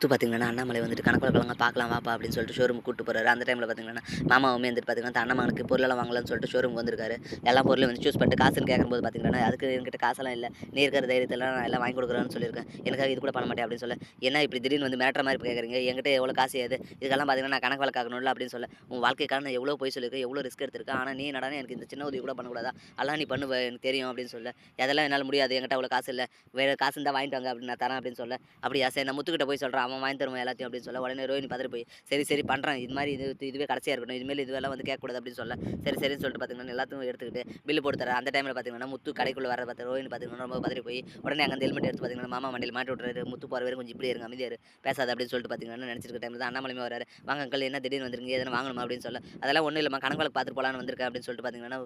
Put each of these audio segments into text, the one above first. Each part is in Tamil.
சுற்று பார்த்தீங்கன்னா அண்ணாமலை வந்துட்டு கணக்கு வழக்கங்க பார்க்கலாம் வாப்பா அப்படின்னு சொல்லிட்டு ஷோரூம் கூட்டு போகிறாரு அந்த டைமில் பார்த்தீங்கன்னா மாமாவுமே வந்துட்டு பார்த்தீங்கன்னா அண்ணாமனுக்கு பொருளெல்லாம் வாங்கலாம்னு சொல்லிட்டு ஷோரூம் வந்திருக்காரு. எல்லா பொருளும் வந்து சூஸ் பண்ணிட்டு காசுன்னு கேட்கும்போது பார்த்தீங்கன்னா அதுக்கு என்கிட்ட காசெல்லாம் இல்லை. நீ இருக்கிற தைரியத்தெல்லாம் நான் எல்லாம் வாங்கி கொடுக்குறேன்னு சொல்லியிருக்கேன். எனக்காக இது கூட பண்ண மாட்டேன் அப்படின்னு சொல்ல என்ன இப்படி திடீர்னு வந்து மேட்ற மாதிரி கேட்குறீங்க என்கிட்ட எவ்வளோ காசு ஏது? இதுக்கெல்லாம் பார்த்தீங்கன்னா நான் கணக்கு வழக்காகணும்ல அப்படின்னு சொல்ல உன் வாழ்க்கைக்கான நான் எவ்வளோ போய் சொல்லியிருக்கேன்? எவ்வளோ ரிஸ்க் எடுத்திருக்கேன்? ஆனால் நீ நடனா எனக்கு இந்த சின்ன உதவி கூட பண்ணக்கூடாதா? அதெல்லாம் நீ பண்ணுவ எனக்கு தெரியும் அப்படின்னு சொல்ல அதெல்லாம் என்னால் முடியாது. என்கிட்ட அவ்வளோ காசு இல்லை. வேறு காசு இருந்தால் வாங்கிட்டு வாங்க அப்படின்னு நான் தரேன் அப்படின்னு சொல்ல அப்படியா? சரி நான் முத்துக்கிட்ட போய் சொல்கிறேன் அவன் வாங்கி தருவான் எல்லாத்தையும் அப்படின்னு சொல்ல உடனே ரோஹினி பார்த்துட்டு போய் சரி சரி பண்ணுறேன் இது மாதிரி இது இதுவே கடைசியாக இருக்கணும் இதுமாரி இதுவெல்லாம் வந்து கேட்கக்கூடாது அப்படின்னு சொல்ல சரி சரின்னு சொல்லிட்டு பார்த்தீங்கன்னா எல்லாத்தையும் எடுத்துக்கிட்டு பில்லு போட்டு தரேன் அந்த டைமில் பார்த்தீங்கன்னா முத்து கடைக்குள்ளே வர பார்த்து ரோஹினி பார்த்தீங்கன்னா ரொம்ப பதறி போய் உடனே அங்கே ஹெல்மெட் எடுத்து பார்த்தீங்கன்னா மாமா மண்டியில் மாட்டி விட்றாரு முத்து போகிற வரைக்கும் கொஞ்சம் இப்படி இருங்க அமைதியாரு பேசாத அப்படின்னு சொல்லிட்டு பார்த்தீங்கன்னா நினச்சிருக்க டைமில் தான் அண்ணாமலையுமே வராரு வாங்க என்ன திடீர்னு வந்துருங்க எதனா வாங்கணுமா அப்படின்னு சொல்ல அதெல்லாம் ஒன்றும் இல்லைம்மா கணக்கு பார்த்துட்டு போகலான்னு வந்திருக்கேன் அப்படின்னு சொல்லிட்டு பார்த்தீங்கன்னா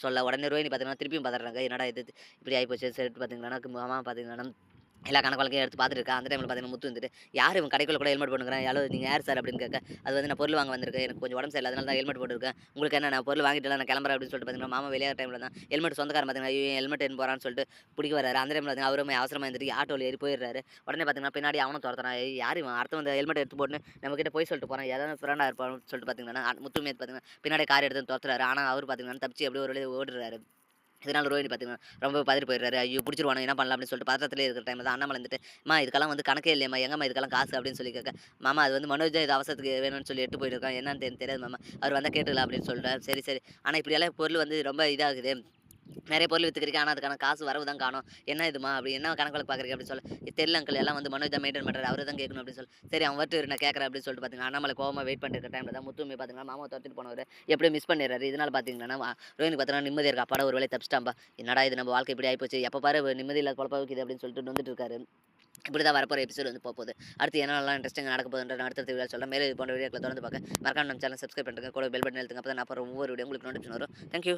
சொல்ல உடனே ரோஹினி பார்த்தீங்கன்னா திருப்பியும் பார்த்துறாங்க என்னடா இது? இப்படி ஆகிப்போச்சு சரி பார்த்தீங்கன்னா மாமா பார்த்தீங்கன்னா எல்லா கணக்கு வழக்கையும் எடுத்து பார்த்துட்டு அந்த டைமில் பார்த்தீங்கன்னா முத்து வந்துட்டு யார் இவன் கடைக்குள்ள கூட ஹெல்மெட் போட்டுக்கிறேன் யாரோ நீங்கள் யார் சார் அப்படின்னு கேட்க அது வந்து நான் பொருள் வாங்க வந்திருக்கேன். எனக்கு கொஞ்சம் உடம்பு சரியில்லை அதனால தான் ஹெல்மெட் போட்டுருக்கேன். உங்களுக்கு என்ன நான் பொருள் வாங்கிட்டு நான் கிளம்புறேன் அப்படின்னு சொல்லிட்டு பார்த்தீங்கன்னா மாமா வெளியாக டைமில் தான் ஹெல்மெட் சொந்தக்காரன் பார்த்தீங்கன்னா ஐயோ ஹெல்மெட் என்ன போகிறான்னு சொல்லிட்டு பிடிக்க வராரு அந்த டைமில் பார்த்தீங்கன்னா அவருமே அவசரமாக இருந்துட்டு ஆட்டோவில் ஏறி போயிடுறாரு. உடனே பார்த்தீங்கன்னா பின்னாடி அவனும் துரத்துறான். யார் இவன்? அடுத்த வந்து ஹெல்மெட் எடுத்து போட்டு நம்ம போய் சொல்லிட்டு போகிறான் ஏதாவது ஃப்ரெண்டாக இருப்பான்னு சொல்லிட்டு பார்த்தீங்கன்னா முத்துமே பார்த்தீங்கன்னா பின்னாடி கார் எடுத்து துரத்துறாரு. ஆனால் அவர் பார்த்தீங்கன்னா தப்பிச்சு அப்படியே ஒரு ஓடுறாரு. இதனால் ரோஹினி பார்த்தீங்கன்னா ரொம்ப பதறி போயிடுறாரு. ஐயோ பிடிச்சிருவானு என்ன பண்ணலாம் அப்படின்னு சொல்லிட்டு பதட்டத்திலே இருக்கிற டைமில் தான் அண்ணாமலை வந்துட்டு மா இதுக்கெல்லாம் வந்து கணக்கே இல்லையம்மா. எங்கம்மா இதுக்கெல்லாம் காசு? அப்படின்னு சொல்லி கேட்க மாமா அது வந்து மனோஜ் இது அவசரத்துக்கு வேணும்னு சொல்லி எட்டு போயிருக்கான் என்னன்னு தெரியாது மாமா. அவர் வந்தால் கேட்டுக்கலாம் அப்படின்னு சொல்லிட்டார் சரி சரி. ஆனால் இப்படியெல்லாம் பொருள் வந்து ரொம்ப இதாகுது. நிறைய பொருள் வித்துக்கிறீங்க ஆனால் அதுக்கான காசு வரவு தான் காணும். என்ன இதுமா? அப்படி என்ன கணக்கு வழக்கு பார்க்குறீங்க அப்படின்னு சொல்லி தெரியல அங்கிள் எல்லாம் வந்து மனோஜ் தான் மெயின்டைன் பண்ணுறாரு அவர் தான் கேட்கணும் அப்படின்னு சொல்லி. சரி அவன் வரட்டு நான் கேட்குறேன் அப்படின்னு சொல்லிட்டு பார்த்தீங்கன்னா அண்ணாமலை கோவமாக வெயிட் பண்ணுற டைமில் தான் முத்துமே பார்த்தீங்கன்னா மாமா துரத்துட்டு போனவர். எப்படி மிஸ் பண்ணிடுறாரு. இதனால் பார்த்தீங்கன்னா ரோஹினுக்கு ரோஹினி பார்த்தீங்கன்னா நிம்மதி இருக்கா? படம் ஒரு வேலை தப்பிச்சிட்டாம்பா என்னடா இது? நம்ம வாழ்க்கை இப்படி ஆகிப்போச்சு எப்போ பாரு நிம்மதி இல்லாத குழப்பம் வைக்குது அப்படின்னு சொல்லிட்டு வந்துட்டு இருக்காரு. இப்படி தான் வரப்போகிற எபிசோட் வந்து போகுது. அடுத்து என்னெல்லாம் இன்ட்ரெஸ்டிங் நடக்க போகுதுன்ற நான் அடுத்த வீடியோ சொல்கிறேன் மேலே இது போன்ற வீடியோக்களை தொடர்ந்து பார்க்க மறக்காம நம்ம சேனல் சப்ஸ்கிரைப் பண்ணுறேன் கூட பெல் பட்டன் எழுத்துங்க அப்போ தான் நான் அப்புறம் ஒவ்வொரு வீடியோ உங்களுக்கு நோட்டிஃபிகேஷன் வரும். தேங்க்யூ